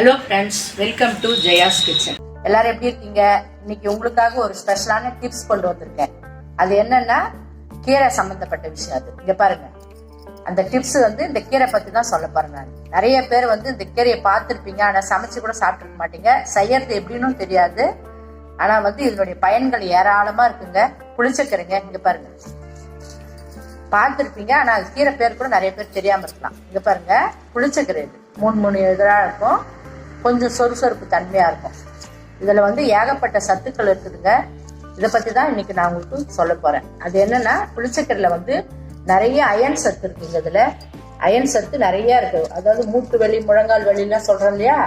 Hello friends welcome to Jaya's kitchen எல்லாரும் எப்படி இருக்கீங்க? இன்னைக்கு உங்களுக்காக ஒரு ஸ்பெஷலான டிப்ஸ் கொண்டு வந்திருக்கேன். அது என்னன்னா கீரை சம்பந்தப்பட்ட விஷயம் அது. இங்க பாருங்க. அந்த டிப்ஸ் வந்து இந்த கீரை பத்தி தான் சொல்ல போறேன் நான். நிறைய பேர் வந்து இந்த கீரையை பார்த்துருப்பீங்க. ஆனா சமைச்சு கூட சாப்பிட்டுருக்க மாட்டீங்க. செய்யறது எப்படின்னு தெரியாது. ஆனா வந்து இதனுடைய பயன்கள் ஏராளமா இருக்குங்க. புளிச்சக்கீரைங்க. இங்க பாருங்க. பார்த்துருப்பீங்க. ஆனா அது கீரை பேர் கூட நிறைய பேர் தெரியாம இருக்கலாம். இங்க பாருங்க. புளிச்சக்கீரை இது. மூணு மூணு இதழா இருக்கும். கொஞ்சம் சொறுசொறுப்பு தன்மையாக இருக்கும். இதில் வந்து ஏகப்பட்ட சத்துக்கள் இருக்குதுங்க. இதை பற்றி தான் இன்னைக்கு நான் உங்களுக்கு சொல்ல போகிறேன் அது என்னன்னா புளிச்சக்கரில் வந்து நிறைய அயன் சத்து இருக்குங்க இதில். அயன் சத்து நிறைய இருக்கு. அதாவது மூட்டு வலி முழங்கால் வலிலாம் சொல்கிறோம் இல்லையா?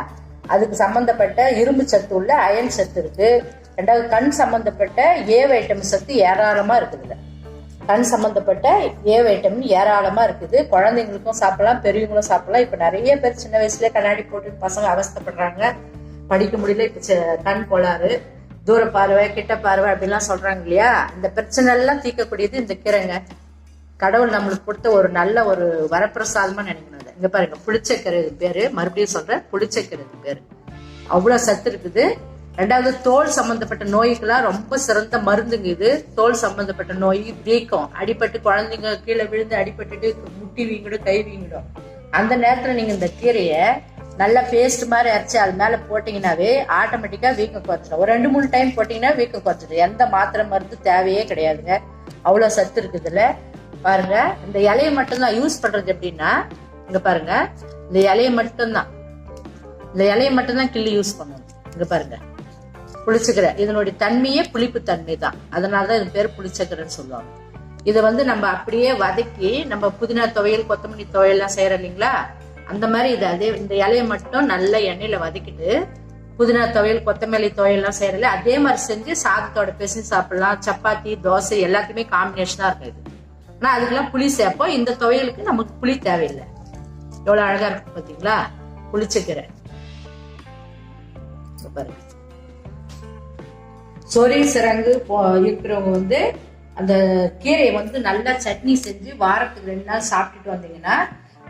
அதுக்கு சம்மந்தப்பட்ட இரும்பு சத்து உள்ள அயன் சத்து இருக்கு. ரெண்டாவது கண் சம்மந்தப்பட்ட ஏ வைட்டமின் சத்து ஏராளமா இருக்குதுல கண் சம்பந்தப்பட்ட ஏ வைட்டமின் ஏராளமா இருக்குது. குழந்தைங்களுக்கும் சாப்பிடலாம் பெரியவங்களும் சாப்பிடலாம். இப்ப நிறைய பேர் சின்ன வயசுல கண்ணாடி போட்டு பசங்க அவஸ்தைப்படுறாங்க. படிக்க முடியல இப்ப கண் கோளாறு. தூர பார்வை கிட்ட பார்வை அப்படிலாம் சொல்றாங்க இல்லையா? இந்த பிரச்சனை எல்லாம் தீர்க்கக்கூடியது இந்த கீரைங்க. கடவுள் நம்மளுக்கு கொடுத்த ஒரு நல்ல ஒரு வரப்பிரசாதமா நினைக்கணும் இதை. இங்க பாருங்க புளிச்சக்கீரை பேரு. மறுபடியும் சொல்றேன் புளிச்சக்கீரை பேர் பேரு. அவ்வளவு சத்து இருக்குது. ரெண்டாவது தோல் சம்பந்தப்பட்ட நோய்க்கெல்லாம் ரொம்ப சிறந்த மருந்துங்க இது. தோல் சம்பந்தப்பட்ட நோய் வீக்கம் அடிபட்டு குழந்தைங்க கீழே விழுந்து அடிபட்டுட்டு முட்டி வீங்கிடும் கை வீங்கிடும். அந்த நேரத்தில் நீங்கள் இந்த கீரையை நல்லா பேஸ்ட் மாதிரி அரைச்சி அது மேலே போட்டிங்கனாவே ஆட்டோமேட்டிக்காக வீக்கம் குறைச்சிடும். ஒரு ரெண்டு மூணு டைம் போட்டிங்கன்னா வீக்கம் குறைச்சிடும். எந்த மாத்திரை மருந்து தேவையே கிடையாதுங்க. அவ்வளோ சத்து இருக்குதுல பாருங்க இந்த இலையை மட்டும்தான் யூஸ் பண்ணுறது எப்படின்னா இங்கே பாருங்க இந்த இலையை மட்டும்தான். இந்த இலையை மட்டும்தான் கிள்ளி யூஸ் பண்ணணும் இங்கே பாருங்கள் புளிச்சக்கரை இதனுடைய தன்மையே புளிப்பு தன்மை தான். அதனாலதான் இது பேர் புளிச்சக்கரைன்னு சொல்லுவாங்க. இதை வந்து நம்ம அப்படியே வதக்கி நம்ம புதினா துவையல் கொத்தமல்லி துவையெல்லாம் எல்லாம் செய்யறோம் இல்லைங்களா? அந்த மாதிரி இது அதே இந்த இலையை மட்டும் நல்ல எண்ணெயில வதக்கிட்டு புதினா துவையல் கொத்தமல்லி துவையெல்லாம் செய்யறதுல அதே மாதிரி செஞ்சு சாதத்தோட பிசைஞ்சு சாப்பிடலாம். சப்பாத்தி தோசை எல்லாத்தையுமே காம்பினேஷனா இருக்கு இது. ஆனா அதுக்கெல்லாம் புளி சேர்ப்போம். இந்த துவையலுக்கு நமக்கு புளி தேவையில்லை. எவ்வளவு அழகா இருக்கு பாத்தீங்களா? புளிச்சக்கீரை. பாருங்க. சொறி சிறங்கு போ- இருக்கிறவங்க வந்து அந்த கீரையை வந்து நல்லா சட்னி செஞ்சு வாரத்துக்கு ரெண்டு நாள் சாப்பிட்டுட்டு வந்தீங்கன்னா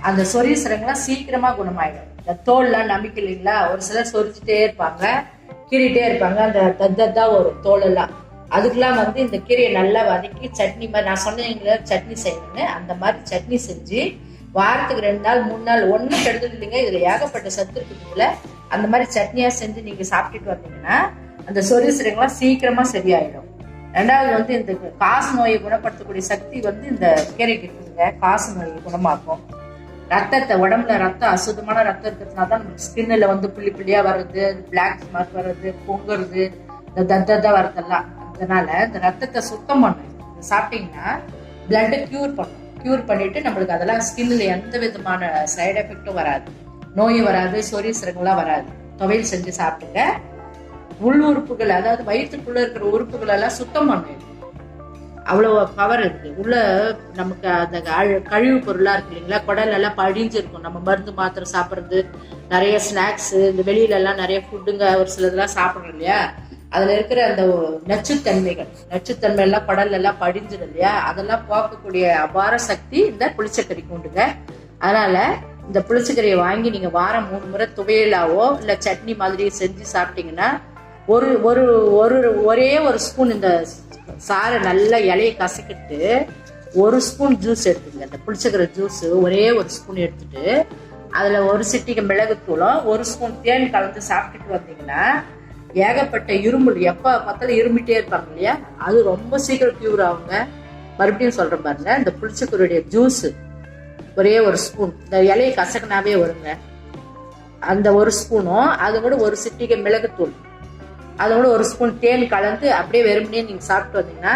அந்த சொறி சிறங்குலாம் சீக்கிரமா குணமாயிடும். இந்த தோல்லாம் நம்பிக்கை இல்லைங்களா ஒரு சிலர் சொரிச்சுட்டே இருப்பாங்க கீறிட்டே இருப்பாங்க. அந்த தத்தா வரும் தோலெல்லாம். அதுக்கெல்லாம் வந்து இந்த கீரையை நல்லா வதக்கி சட்னி மாதிரி நான் சொன்னீங்களா சட்னி செய்யணும்னு. அந்த மாதிரி சட்னி செஞ்சு வாரத்துக்கு ரெண்டு நாள் மூணு நாள் ஒன்றும் கெடுதல் இல்லைங்க. இதில் ஏகப்பட்ட சத்து இருக்குதுல அந்த மாதிரி சட்னியாக செஞ்சு நீங்கள் சாப்பிட்டுட்டு வந்தீங்கன்னா அந்த சொறி சீக்கிரமா சரியாயிடும். ரெண்டாவது வந்து இந்த காசு நோயை குணப்படுத்தக்கூடிய சக்தி வந்து இந்த கீரைக்கு இருக்குதுங்க. காசு நோயை குணமாக்கும். ரத்தத்தை உடம்புல ரத்தம் அசுத்தமான ரத்தம் இருக்கிறதுனால தான் ஸ்கின்னில் வந்து புள்ளி புள்ளியா வர்றது பிளாக் மார்க் வர்றது பொங்குறது இந்த தத்ததா வர்றதெல்லாம். அதனால இந்த ரத்தத்தை சுத்தம் பண்ணும் சாப்பிட்டீங்கன்னா பிளட்டை கியூர் பண்ணும். கியூர் பண்ணிட்டு நம்மளுக்கு அதெல்லாம் ஸ்கின்ல எந்த விதமான சைடு எஃபெக்டும் வராது. நோயும் வராது சொரிய சிறங்கெல்லாம் வராது. துவையல் செஞ்சு சாப்பிடுங்க. உள் உறுப்புகள் அதாவது வயிற்றுக்குள்ள இருக்கிற உறுப்புகள் எல்லாம் சுத்தம் பண்ணும். அவ்வளோ அவ்வளவு பவர் இருக்கு. உள்ள நமக்கு அந்த கழிவு பொருளா இருக்கு இல்லைங்களா? குடல் எல்லாம் படிஞ்சிருக்கும் நம்ம மருந்து மாத்திரை சாப்பிடுறது நிறைய ஸ்நாக்ஸ் இந்த வெளியில எல்லாம் நிறைய ஃபுட்டுங்க ஒரு சிலதெல்லாம் சாப்பிடுறோம் இல்லையா? அதுல இருக்கிற அந்த நச்சுத்தன்மைகள் நச்சுத்தன்மை எல்லாம் குடல் எல்லாம் படிஞ்சிடும் இல்லையா? அதெல்லாம் போக்கக்கூடிய அபார சக்தி இந்த புளிச்சக்கறி உண்டுங்க அதனால இந்த புளிச்சக்கறியை வாங்கி நீங்க வாரம் மூணு முறை துவையலாவோ இல்ல சட்னி மாதிரி செஞ்சு சாப்பிட்டீங்கன்னா ஒரு ஒரு ஒரு ஒரே ஒரு ஸ்பூன் இந்த சாறை நல்லா இலையை கசக்கிட்டு ஒரு ஸ்பூன் ஜூஸ் எடுத்துங்க அந்த புளிச்சக்கிற ஜூஸ் ஒரே ஒரு ஸ்பூன் எடுத்துட்டு அதில் ஒரு சிட்டிகை மிளகுத்தூளும் ஒரு ஸ்பூன் தேன் கலந்து சாப்பிட்டுட்டு வந்தீங்கன்னா ஏகப்பட்ட இருமல் எப்போ பார்த்தாலும் இருமிட்டே இருப்பாங்க இல்லையா? அது ரொம்ப சீக்கிரம் கியூர் ஆகுங்க. மறுபடியும் சொல்கிற பாருங்க இந்த புளிச்சக்கருடைய ஜூஸ் ஒரே ஒரு ஸ்பூன் இந்த இலையை கசக்கினாவே வருங்க. அந்த ஒரு ஸ்பூனும் அது கூட ஒரு சிட்டிகை மிளகுத்தூள் அதோட ஒரு ஸ்பூன் தேன் கலந்து அப்படியே வெறுமனே நீங்கள் சாப்பிட்டு வந்தீங்கன்னா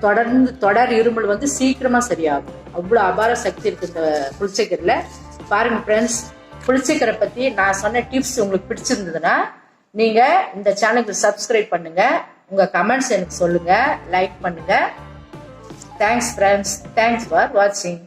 தொடர்ந்து தொடர் இருமல் வந்து சீக்கிரமாக சரியாகும். அவ்வளோ அபார சக்தி இருக்குது இந்த புளிச்சக்கீரையில. பாருங்கள் ஃப்ரெண்ட்ஸ் புளிச்சக்கீரை பற்றி நான் சொன்ன டிப்ஸ் உங்களுக்கு பிடிச்சிருந்ததுன்னா நீங்கள் இந்த சேனலுக்கு சப்ஸ்கிரைப் பண்ணுங்கள் உங்கள் கமெண்ட்ஸ் எனக்கு சொல்லுங்கள் லைக் பண்ணுங்கள் தேங்க்ஸ் ஃப்ரெண்ட்ஸ் தேங்க்ஸ் ஃபார் வாட்சிங்